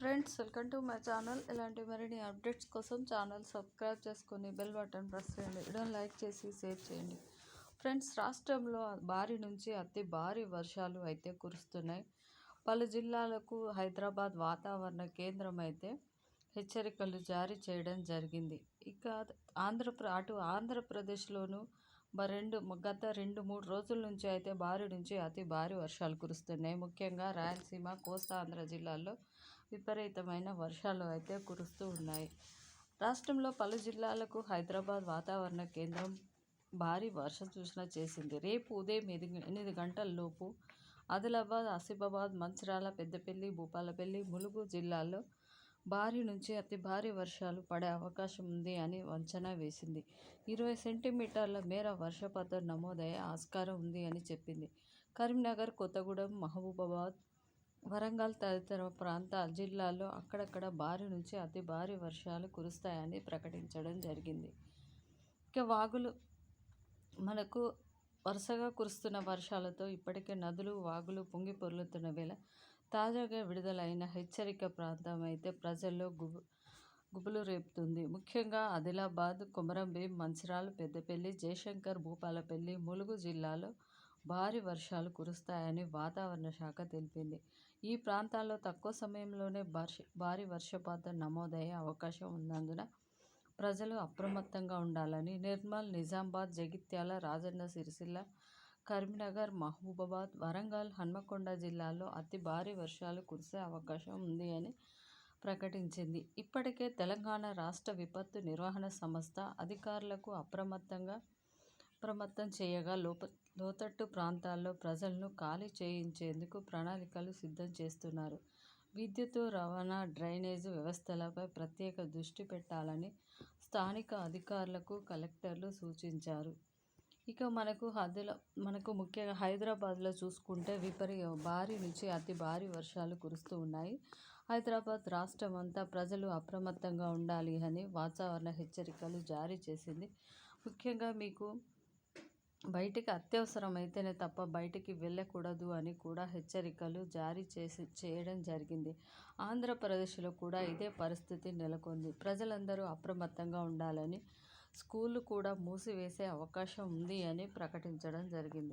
Friends welcome to my channel. ఇలాంటి మరిన్ని updates కోసం ఛానల్ సబ్స్క్రైబ్ చేసుకొని బెల్ బటన్ ప్రెస్ చేయండి. వీడియోని లైక్ చేసి షేర్ చేయండి. ఫ్రెండ్స్ రాష్ట్రంలో భారీ నుంచి అతి భారీ వర్షాలు అయితే కురుస్తున్నాయి. పలు జిల్లాలకు హైదరాబాద్ వాతావరణ కేంద్రం అయితే హెచ్చరికలు జారీ చేయడం జరిగింది. ఇక ఆంధ్రప్ర అటు ఆంధ్రప్రదేశ్లోనూ రెండు గత రెండు మూడు రోజుల నుంచి అయితే భారీ నుంచి అతి భారీ వర్షాలు కురుస్తున్నాయి. ముఖ్యంగా రాయలసీమ కోస్తా ఆంధ్ర జిల్లాల్లో విపరీతమైన వర్షాలు అయితే కురుస్తూ ఉన్నాయి. రాష్ట్రంలో పలు జిల్లాలకు హైదరాబాద్ వాతావరణ కేంద్రం భారీ వర్ష సూచన చేసింది. రేపు ఉదయం ఎనిమిది గంటలలోపు ఆదిలాబాద్ ఆసిఫాబాద్ మంచిరాల పెద్దపల్లి భూపాలపల్లి ములుగు జిల్లాల్లో భారీ నుంచి అతి భారీ వర్షాలు పడే అవకాశం ఉంది అని అంచనా వేసింది. ఇరవై సెంటీమీటర్ల మేర వర్షపాతం నమోదయ్యే ఆస్కారం ఉంది అని చెప్పింది. కరీంనగర్ కొత్తగూడెం మహబూబాబాద్ వరంగల్ తదితర ప్రాంత జిల్లాల్లో అక్కడక్కడ భారీ నుంచి అతి భారీ వర్షాలు కురుస్తాయని ప్రకటించడం జరిగింది. ఇక వాగులు మనకు వరుసగా కురుస్తున్న వర్షాలతో ఇప్పటికే నదులు వాగులు పొంగి పొర్లుతున్న వేళ తాజాగా విడుదలైన హెచ్చరిక ప్రాంతం అయితే ప్రజల్లో గుబు గుబులు రేపుతుంది. ముఖ్యంగా ఆదిలాబాద్ కొమరంభీం మంచిరాల్ పెద్దపల్లి జయశంకర్ భూపాలపల్లి ములుగు జిల్లాలో భారీ వర్షాలు కురుస్తాయని వాతావరణ శాఖ తెలిపింది. ఈ ప్రాంతాల్లో తక్కువ సమయంలోనే వర్ష భారీ వర్షపాతం నమోదయ్యే అవకాశం ఉన్నందున ప్రజలు అప్రమత్తంగా ఉండాలని నిర్మల్ నిజామాబాద్ జగిత్యాల రాజన్న సిరిసిల్ల కరీంనగర్ మహబూబాబాద్ వరంగల్ హన్మకొండ జిల్లాల్లో అతి భారీ వర్షాలు కురిసే అవకాశం ఉంది అని ప్రకటించింది. ఇప్పటికే తెలంగాణ రాష్ట్ర విపత్తు నిర్వహణ సంస్థ అధికారులకు అప్రమత్తంగా అప్రమత్తం చేయగా లోప లోతట్టు ప్రాంతాల్లో ప్రజలను ఖాళీ చేయించేందుకు ప్రణాళికలు సిద్ధం చేస్తున్నారు. విద్యుత్ రవాణా డ్రైనేజీ వ్యవస్థలపై ప్రత్యేక దృష్టి పెట్టాలని స్థానిక అధికారులకు కలెక్టర్లు సూచించారు. ఇక మనకు హద్దుల మనకు ముఖ్యంగా హైదరాబాద్లో చూసుకుంటే విపరీ భారీ నుంచి అతి భారీ వర్షాలు కురుస్తూ ఉన్నాయి. హైదరాబాద్ రాష్ట్రం అంతా ప్రజలు అప్రమత్తంగా ఉండాలి అని వాతావరణ హెచ్చరికలు జారీ చేసింది. ముఖ్యంగా మీకు బయటికి అత్యవసరమైతేనే తప్ప బయటికి వెళ్ళకూడదు అని కూడా హెచ్చరికలు జారీ చేసి చేయడం జరిగింది. ఆంధ్రప్రదేశ్లో కూడా ఇదే పరిస్థితి నెలకొంది. ప్రజలందరూ అప్రమత్తంగా ఉండాలని స్కూళ్ళు కూడా మూసివేసే అవకాశం ఉంది అని ప్రకటించడం జరిగింది.